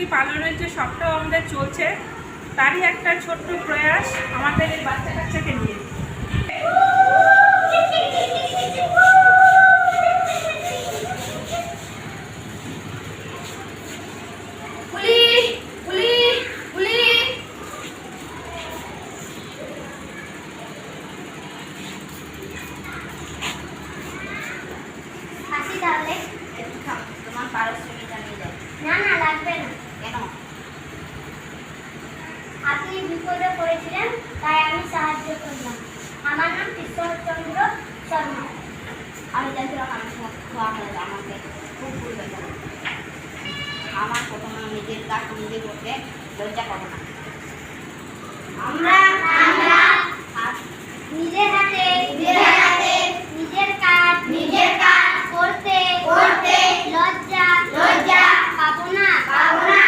থেকে পালনের যে সবটাও আমাদের চলছে তারই একটা ছোট্ট প্রয়াস আমাদের এই বাচ্চা কাচ্চাকে নিয়ে। তাহলে? তোমার না না লাগবে না। বিপদে পড়েছিলেন তাই আমি সাহায্য করলাম। আমার নাম কৃষ্ণচন্দ্র শর্মা। আমি চাইছিলাম আমাকে। খুব ভুল যাবে আমার প্রথমে নিজের কাজ নিজে করতে লজ্জা পাবো না। আমরা আমরা নিজের হাতে নিজের হাতে নিজের কাজ নিজের কাজ করতে করতে লজ্জা লজ্জা পাবো না। পাবো না।